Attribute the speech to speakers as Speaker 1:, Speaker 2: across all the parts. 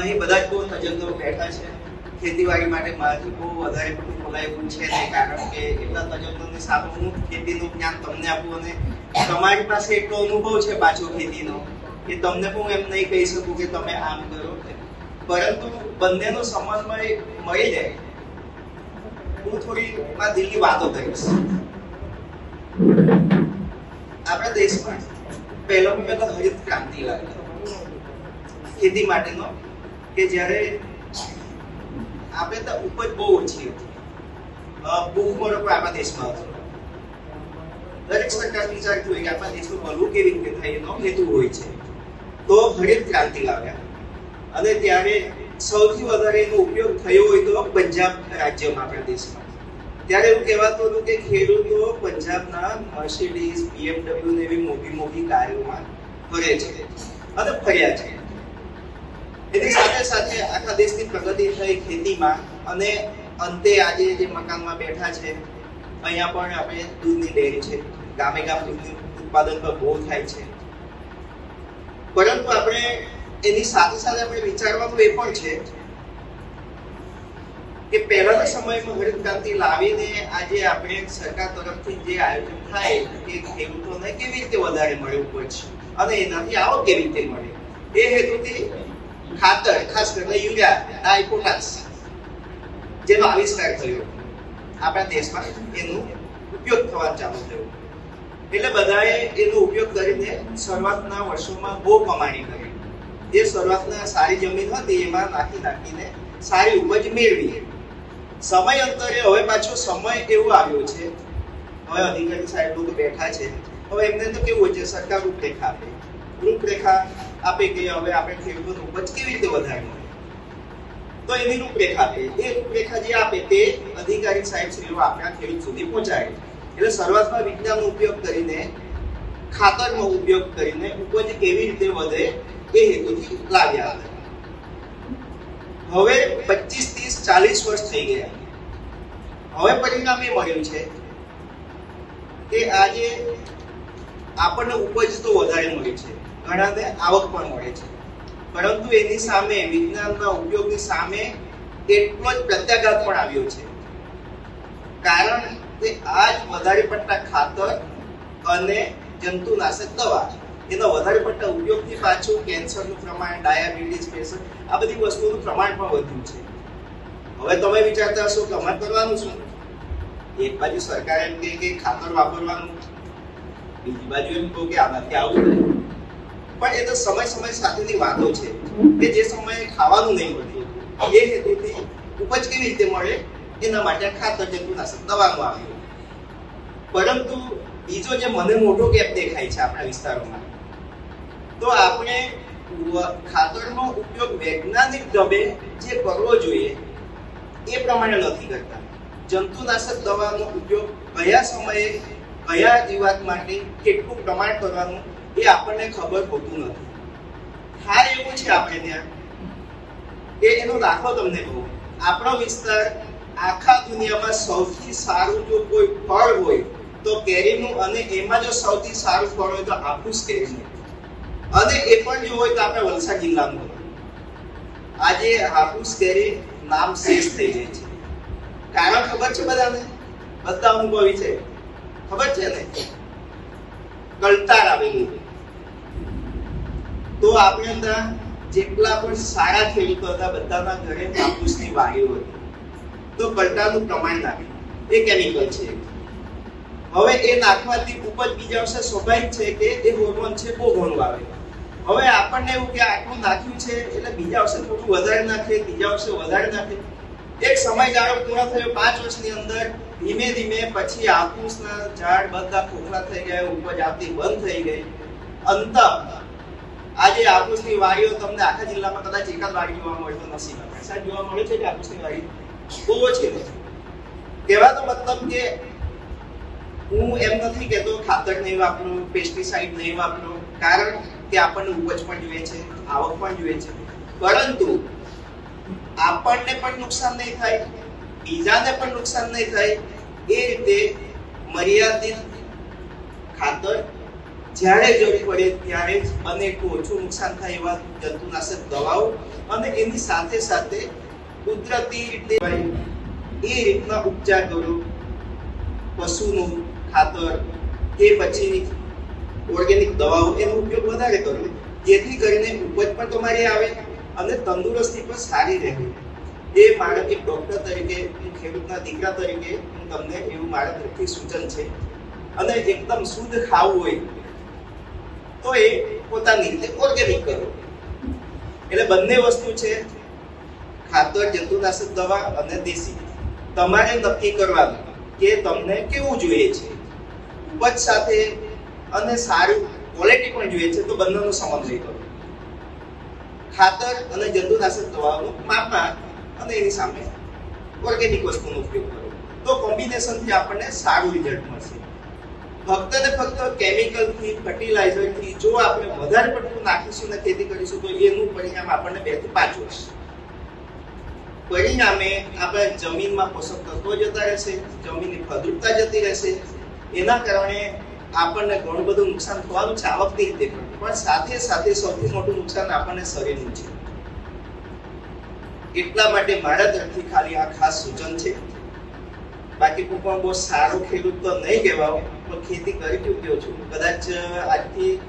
Speaker 1: અહીં બધા જ બહુ તજજ્ઞો બેઠા છે. ખેતીવાડી માટે મારાથી બહુ વધારે પડતું બોલાયું છે નહીં, કારણ કે એટલા તજજ્ઞોની સામે હું ખેતીનું જ્ઞાન તમને આપું અને તમારી પાસે એટલો અનુભવ છે પાછો ખેતીનો કે તમને પણ એમ નહીં કહી શકું કે તમે આમ કરો પરંતુ બંનેનો સમન્વય મળી જાય. હું થોડી મારા દિલની વાતો કરીશ. આપણા દેશમાં પહેલો પહેલો હરિત ક્રાંતિ લાવી ખેતી માટેનો કે જ્યારે આપણે તો ઉપજ બહુ ઓછી હતી. ભૂખમરો પણ આપણા દેશમાં હતો. દરેક સરકાર વિચારતી હોય કે આપણા દેશનું ભલું કેવી રીતે થાય એનો હેતુ હોય છે. તો હરિત ક્રાંતિ લાવ્યા. અને ત્યારે સૌથી વધારે એનો ઉપયોગ થયો હોય તો પંજાબ રાજ્યમાં આપણા દેશમાં. ત્યારે એવું કહેવાતું હતું કે ખેડૂતો પંજાબના મર્સિડીઝ BMW ને એવી મોટી મોટી કારોમાં ફરે છે. અને ફર્યા છે. એની સાથે સાથે આખા દેશની પ્રગતિ થઈ ખેતીમાં અને અંતે આજે જે મકાનમાં બેઠા છે, અહીંયા પણ આપણે દૂધની ડેરી છે. ગામે ગામ દૂધનું ઉત્પાદન પણ બહુ થાય છે. પરંતુ આપણે એની સાથે સાથે આપણે વિચારવાનું એ પણ છે કે પહેલાના સમયમાં હરિત ક્રાંતિ લાવીને આજે આપણે સરકાર તરફથી જે આયોજન થાય કે ખેડૂતોને કેવી રીતે વધારે મળે ઉપજ? અને એનાથી આવક કેવી રીતે મળે? એ હેતુથી ખાતર, ખાસ કરીને યુરિયા ડાઈ પોટાશ જેનો આવિષ્કાર થયો આપણા દેશમાં એનું ઉપયોગ થવા ચાલુ થયો. એટલે બધાએ એનો ઉપયોગ કરીને શરૂઆતના વર્ષોમાં બહુ કમાણી કરી. જે શરૂઆતના સારી જમીન હતી, એમાં નાખી નાખીને સારી ઉપજ મેળવી. સમય અંતરે હવે પાછો સમય એવો આવ્યો છે. હવે અધિકારી સાહેબ લોકો બેઠા છે. હવે એમને તો કેવું છે? સરકાર રૂપરેખા રૂપરેખા આપે કે હવે આપણે ખેડૂતોનું ઉપજ કેવી રીતે વધારે મળે તો એની રૂપરેખા આપે એ રૂપરેખા જે આપે તે અધિકારી સાહેબ શ્રીઓ આપણા ખેડૂત સુધી પહોંચાડે એટલે શરૂઆતમાં વિજ્ઞાનનો ઉપયોગ કરીને, ખાતરનો ઉપયોગ કરીને ઉપજ કેવી રીતે વધે એ હેતુથી લાવ્યા હતા. હવે પચીસ ત્રીસ ચાલીસ વર્ષ થઈ ગયા હવે પરિણામ એ મળ્યું છે કે આજે આપણને ઉપજ તો વધારે મળી છે. ઘણાને આવક પણ મળે છે. પરંતુ એની સામે વિજ્ઞાનના ઉપયોગની સામે એટલો જ પ્રત્યાઘાત પણ આવ્યો છે. કારણ કે આજ વધારે પડતા ખાતર અને જંતુનાશક દવા એનો વધારે પડતા ઉપયોગથી પાછું કેન્સરનું પ્રમાણ, ડાયાબિટીસ, પ્રેશર આ બધી વસ્તુઓનું પ્રમાણ પણ વધ્યું છે. હવે તમે વિચારતા હશો કે અમારે કરવાનું શું? એક બાજુ સરકાર એમ કે ખાતર વાપરવાનું, બીજી બાજુ એમ કહો કે આનાથી આવું પણ એ તો સમય સમય સાથેની વાતો છે કે જે સમયે ખાવાનું નહીં મળે, એ હેતુથી ઉપજ કેવી રીતે મળે, એના માટે ખાતર જંતુનાશક દવાનું આવ્યું. પરંતુ બીજો જે મને મોટો ગેપ દેખાય છે આપણા વિસ્તારોમાં, તો આપણે ખાતરનો ઉપયોગ વૈજ્ઞાનિક ઢબે જે કરવો જોઈએ, એ પ્રમાણે નથી કરતા. જંતુનાશક દવાનો ઉપયોગ કયા સમયે, કયા જીવાત માટે, કેટલું પ્રમાણ કરવાનું એ આપણને ખબર હોતું નથી. થાય એવું છે આપણે ત્યાં. કે એનો દાખલો તમને કહું. આપણો વિસ્તાર આખા દુનિયામાં સૌથી સારું જો કોઈ ફળ હોય, તો કેરીનું અને એમાં જો સૌથી સારું ફળ હોય, તો હાફૂસ કેરીનું અને એ પણ જો હોય, તો આપણે વલસાડ જિલ્લાનું આજે હાફૂસ કેરી નામ શેષ થઈ જાય છે. કારણ ખબર છે બધાને? બધા અનુભવી છે. ખબર છે ને? કલતાર આવેલું તો આપણે ત્યાં જેટલા પણ સારા ખેડૂતો હતા, બધાના ઘરે કાપૂસની વાડીઓ હતી. તો કલટાનું પ્રમાણ નાખે એ કેમિકલ છે. હવે એ નાખવાથી ઉપજ બીજા વર્ષે સ્વાભાવિક છે કે એ હોર્મોન છે બહુ ઘણું આવે. હવે આપણને એવું કે આટલું નાખ્યું છે એટલે બીજા વર્ષે થોડું વધારે નાખે બીજા વર્ષે વધારે નાખે એક સમયગાળો પૂરો થયો, પાંચ વર્ષની અંદર ધીમે ધીમે પછી આપૂસના ઝાડ બધા ખોખલા થઈ ગયા, ઉપજ આવતી બંધ થઈ ગઈ. અંત આજે હાફૂસની વાડીઓ તમને આખા જિલ્લામાં કદાચ એક જ વાડી જોવા મળે તો નસીબ સાહેબ, જોવા મળે છે કે હાફૂસની વાડી? બહુ ઓછી છે. કહેવાનો મતલબ કે હું એમ નથી કહેતો ખાતર નહીં વાપરો પેસ્ટિસાઇડ નહીં વાપરો, કારણ કે આપણને ઉપજ પણ જોઈએ છે, આવક પણ જોઈએ છે. પરંતુ આપણને પણ નુકસાન નહીં થાય, બીજાને પણ નુકસાન નહીં થાય, એ રીતે મર્યાદિત ખાતર જ્યારે જરૂર પડે ત્યારે જ અને ઓછું નુકસાન થાય એવા જંતુનાશક દવાઓ અને એની સાથે સાથે કુદરતી રીતે એ રીતના ઉપચાર કરો પશુનું ખાતર કે પછી ઓર્ગેનિક દવાઓ એનો ઉપયોગ વધારે કરો. જેથી કરીને ઉપજ પણ તમારી આવે અને તંદુરસ્તી પણ સારી રહે. એ મારા એક ડૉક્ટર તરીકે હું ખેડૂતના દીકરા તરીકે હું તમને એવું મારા તરફથી સૂચન છે. અને એકદમ શુદ્ધ ખાવું હોય તો એ પોતાની રીતે ઓર્ગેનિક કરવું એટલે બંને વસ્તુ છે ખાતર જંતુનાશક દવા અને દેશી. તમારે નક્કી કરવાનું કે તમને કેવું જોઈએ છે. ઉપજ સાથે અને સારી ક્વોલિટી પણ જોઈએ છે, તો બંનેનો સમન્વય કરો ખાતર અને જંતુનાશક દવાઓનું માપમાં અને એની સામે ઓર્ગેનિક વસ્તુનો ઉપયોગ કરો. તો કોમ્બિનેશનથી આપણને સારું રિઝલ્ટ મળશે. ફક્ત ને ફક્ત કેમિકલથી ફર્ટિલાઇઝરથી જો આપણે વધારે પડતું નાખીશું ને ખેતી કરીશું, તો એનું પરિણામ આપણને બેથી પાંચ વર્ષ. પરિણામે આપણે જમીનમાં પોષક તત્વો જતા રહેશે, જમીનની ફળદ્રુપતા જતી રહેશે. એના કારણે આપણને ઘણું બધું નુકસાન થવાનું છે આવકની રીતે પણ. સાથે સાથે સૌથી મોટું નુકસાન આપણને શરીરનું છે. એટલા માટે મારા તરફથી ખાલી આ ખાસ સૂચન છે. બાકી કોઈ પણ બહુ સારો ખેડૂત તો નહીં કહેવાઉં પણ ખેતી કરી ચૂક્યો છું. કદાચ આજથી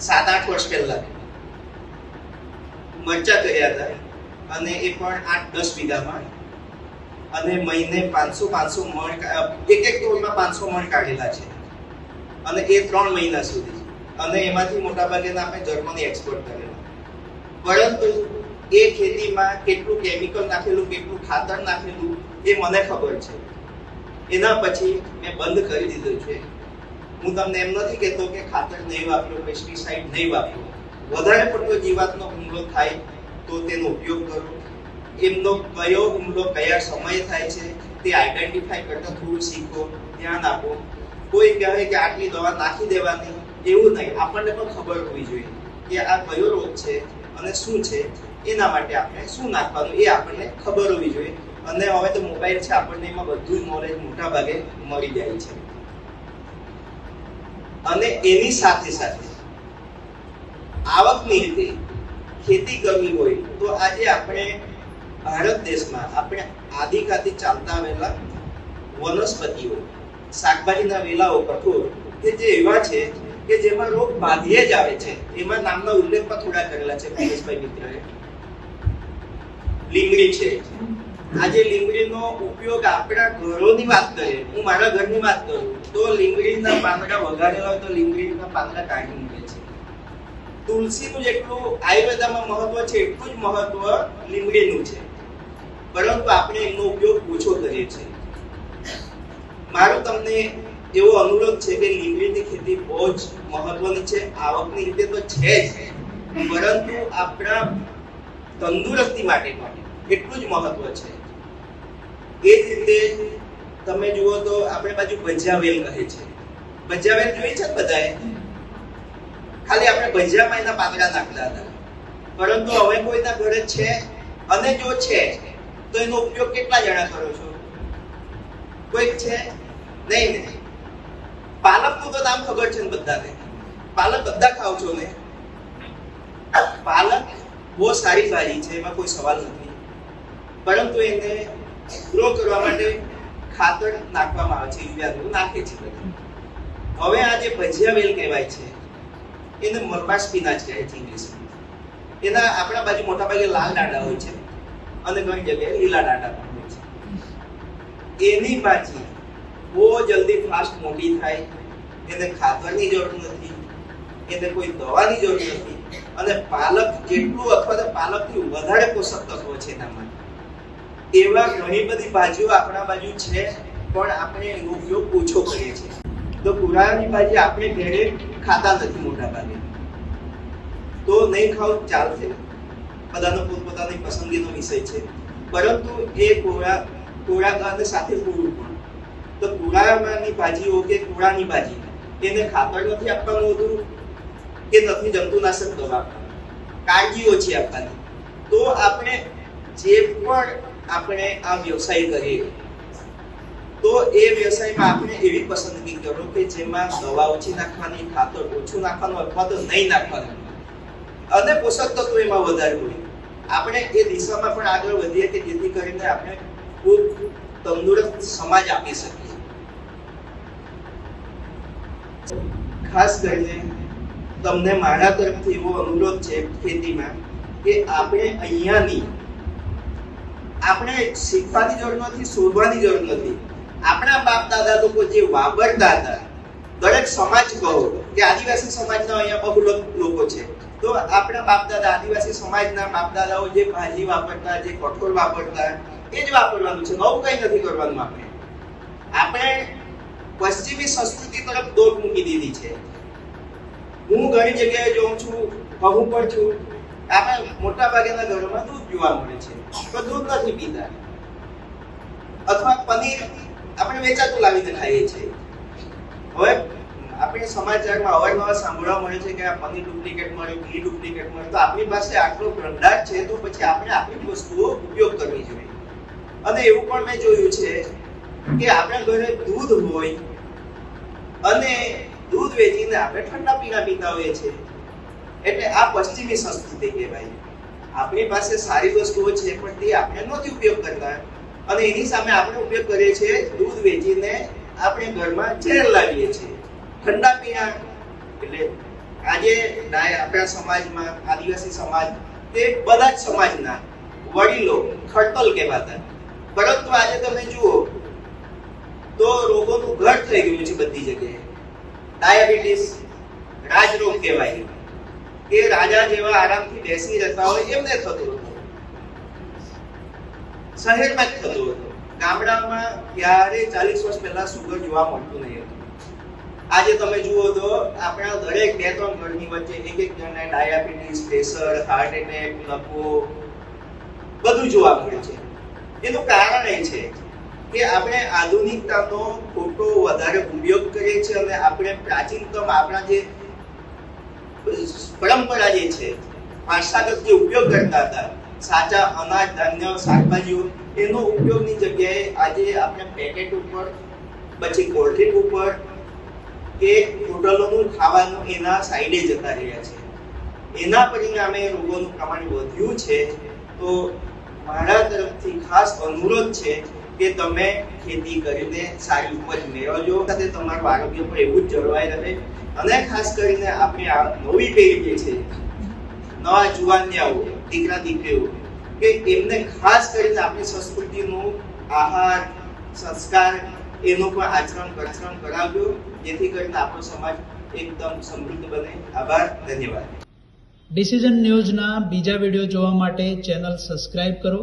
Speaker 1: સાત આઠ વર્ષ પહેલા. મરચા કર્યા હતા. અને એ પણ આઠ દસ વીઘામાં. અને મહિને પાંચસો પાંચસો મણ એક એક ટોલમાં પાંચસો મણ કાઢેલા છે. અને એ ત્રણ મહિના સુધી. અને એમાંથી મોટા ભાગેના આપણે જર્મની એક્સપોર્ટ કરેલા પરંતુ એ ખેતીમાં કેટલું કેમિકલ નાખેલું, કેટલું ખાતર નાખેલું, એ મને ખબર છે. એના પછી મેં બંધ કરી દીધું છે. હું તમને એમ નથી કહેતો કે ખાતર નહીં વાપરો પેસ્ટિસાઇડ નહીં વાપરો. વધારે પડતો જીવાતનો હુમલો થાય તો તેનો ઉપયોગ કરો. એમનો કયો હુમલો કયા સમયે થાય છે તે આઈડેન્ટિફાઈ કરતા થોડું શીખો, ધ્યાન આપો. કોઈ કહે કે આટલી દવા નાખી દેવાની, એવું નહીં. આપણને પણ ખબર હોવી જોઈએ કે આ કયો રોગ છે અને શું છે. એના માટે આપણે શું નાખવાનું એ આપણને ખબર હોવી જોઈએ. અને હવે તો મોબાઈલ છે, આપણને એમાં બધું જ નોલેજ મોટા ભાગે મળી જાય છે. અને એની સાથે સાથે આવકની રીતે ખેતી કરવી હોય તો આજે આપણે ભારત દેશમાં આપણે આદિકાથી ચાલતા આવેલા વનસ્પતિઓ, શાકભાજીના વેલાઓ, કઠોળ કે જે એવા છે કે જેમાં રોગ બાંધીએ જ આવે છે. એમાં નામના ઉલ્લેખ પણ થોડા કરેલા છે પરેશભાઈ મિત્રએ. લીમડી છે. આજે લીમડીનો ઉપયોગ આપણા ઘરોની વાત કરીએ, હું મારા ઘરની વાત કરું, તો લીમડીના પાંદડા વઘારેલા હોય તો લીમડીના પાંદડા કાઢી મૂકે છે. તુલસીનું જેટલું આયુર્વેદામાં મહત્વ છે, એટલું જ મહત્વ લીમડીનું છે. પરંતુ આપણે એનો ઉપયોગ ઓછો કરીએ છીએ. મારો તમને એવો અનુરોધ છે કે લીમડીની ખેતી બહુ જ મહત્વની છે, આવકની રીતે તો છે જ, પરંતુ આપણા તંદુરસ્તી માટે પણ. એટલું જ મહત્વ છે. એ જ રીતે તમે જુઓ તો આપણે બાજુ ભજીયા વેલ કહે છે. ભજીયા વેલ જોઈ છે બધાએ? ખાલી આપણે ભજીયામાં એના પાતળા નાખતા હતા. પરંતુ હવે કોઈના ઘરે છે? અને જો છે, તો એનો ઉપયોગ કેટલા જણા કરો છો? કોઈ છે? નહીં નહીં. પાલકનું તો નામ ખબર છે ને બધાને? પાલક બધા ખાવ છો ને? પાલક બહુ સારી ભાજી છે, એમાં કોઈ સવાલ નથી. પરંતુ એને ગ્રો કરવા માટે ખાતર નાખવામાં આવે છે યુરિયાનું નાખે છે હવે આ જે ભજીયા વેલ કહેવાય છે, એને મરબા સ્પિનાચ કહે છે ઇંગ્લિશમાં. એના આપણા બાજુ મોટા ભાગે લાલ ડાડા હોય છે અને ઘણી જગ્યાએ લીલા દાંડા પણ હોય છે. એની પાછી બહુ જલ્દી ફાસ્ટ મોટી થાય, એને ખાતરની જરૂર નથી, એને કોઈ દવાની જરૂર નથી અને પાલક જેટલું અથવા તો પાલકથી વધારે પોષક તત્વો છે એનામાં એવા ઘણી બધી ભાજીઓ આપણા બાજુ છે, પણ આપણે એનો ઉપયોગ ઓછો કરીએ છીએ. તો પુરાવાની ભાજી આપણે ઘરે ખાતા નથી મોટા ભાગે. તો નહીં ખાવ ચાલશે. બધાનો પોતપોતાની પસંદગીનો વિષય છે. પરંતુ એ કોળા કોળા સાથે પૂરું પણ. તો કુરાની ભાજીઓ કે કોળાની ભાજી, એને ખાતર નથી આપવાનું હતું કે નથી જંતુનાશક દવા કાળજી ઓછી આપવાની. તો આપણે જે પણ આપણે આ વ્યવસાય કરીએ. તો એ વ્યવસાયમાં આપણે એવી પસંદગી કરો કે જેમાં દવા ઓછી નાખવાની, ખાતર ઓછું નાખવાનું અથવા તો નહીં નાખવાનું. અને પોષક તત્વો એમાં વધારે હોય. આપણે એ દિશામાં પણ આગળ વધીએ કે જેથી કરીને આપણે ખૂબ તંદુરસ્ત સમાજ આપી શકીએ. ખાસ કરીને તમને મારા તરફથી એવો અનુરોધ છે ખેતીમાં કે આપણે અહીંયાની આપણે શીખવાની જરૂર નથી, શોધવાની જરૂર નથી. આપણા બાપ દાદા લોકો જે વાપરતા હતા, દરેક સમાજ કહો કે આદિવાસી સમાજના અહીંયા બહુ લોકો છે. તો આપણા બાપ દાદા આદિવાસી સમાજના બાપ દાદાઓ જે ભાજી વાપરતા, જે કઠોળ વાપરતા, એ જ વાપરવાનું છે. નવું કંઈ નથી કરવાનું આપણે. આપણે પશ્ચિમી સંસ્કૃતિ તરફ દોટ મૂકી દીધી છે. હું ઘણી જગ્યાએ જોઉં છું, કહું પણ છું આપણે મોટા ભાગેના ઘરોમાં દૂધ જોવા મળે છે. તો દૂધ નથી પીતા અથવા પનીર આપણે વેચાતું લાવીને ખાઈએ છીએ. હવે આપણે સમાચારમાં અવારનવાર સાંભળવા મળે છે કે આ પનીર ડુપ્લિકેટ મળ્યું, ઘી ડુપ્લિકેટ મળે તો આપણી પાસે આટલો ભંડાર છે, તો પછી આપણે આપણી વસ્તુઓ ઉપયોગ કરવી જોઈએ. અને એવું પણ મેં જોયું છે કે આપણા ઘરે દૂધ હોય અને દૂધ વેચીને આપણે ઠંડા પીણા પીતા હોઈએ છીએ એટલે આ પશ્ચિમી સંસ્કૃતિ કહેવાય આપણી પાસે સારી વસ્તુઓ છે, પણ તે આપણે નથી ઉપયોગ કરતા. અને એની સામે આપણે ઉપયોગ કરીએ છીએ દૂધ વેચીને આપણે ઘરમાં ઝેર લાવીએ છીએ. ઠંડા પીણા. એટલે આજે આપણા સમાજમાં, આદિવાસી સમાજ, તે બધા જ સમાજના વડીલો ખડતલ કહેવાતા. પરંતુ આજે તમે જુઓ તો રોગોનું ઘર થઈ ગયું છે બધી જગ્યાએ. ડાયાબિટીસ રાજરોગ કહેવાય. કે રાજા જેવા આરામથી બેસી રહેતા હોય એમને થતું હતું. શહેરમાં જ થતું હતું. ગામડામાં ક્યારે ચાલીસ વર્ષ પહેલા સુગર જોવા મળતું નહીં હતું. આજે તમે જુઓ તો આપણા દરેક બે ત્રણ ઘરની વચ્ચે એક એક જણને ડાયાબિટીસ, પ્રેશર હાર્ટ એટેક લકવો બધું જોવા મળે છે. એનું કારણ એ છે કે આપણે આધુનિકતાનો ખોટો વધારે ઉપયોગ કરીએ છીએ અને આપણે પ્રાચીનતમ આપણા જે પરંપરા જે છે વારસાગત જે ઉપયોગ કરતા હતા. સાચા અનાજ, ધાન્ય શાકભાજીઓ, એનો ઉપયોગની જગ્યાએ આજે આપણે પેકેટ ઉપર, પછી કોલ્ડ્રિંક ઉપર કે હોટલોનું ખાવાનું એના સાઈડે જતા રહ્યા છે. એના પરિણામે રોગોનું પ્રમાણ વધ્યું છે. તો મારા તરફથી ખાસ અનુરોધ છે કે તમે ખેતી કરીને સારી ઉપજ મેળવજો. સાથે તમારું આરોગ્ય પણ એવું જ જળવાઈ રહે. અને ખાસ કરીને આપણી આ નવી પેઢી જે છે, નવા જુવાનિયાઓ, દીકરા દીકરીઓ, કે એમને ખાસ કરીને આપણી સંસ્કૃતિનું આહાર, સંસ્કાર, એનું પણ આચરણ આચરણ કરાવજો. જેથી કરીને આપણો સમાજ એકદમ સમૃદ્ધ બને. આભાર, ધન્યવાદ.
Speaker 2: ડિસિઝન ન્યૂઝના બીજા વીડિયો જોવા માટે ચેનલ સબસ્ક્રાઇબ કરો.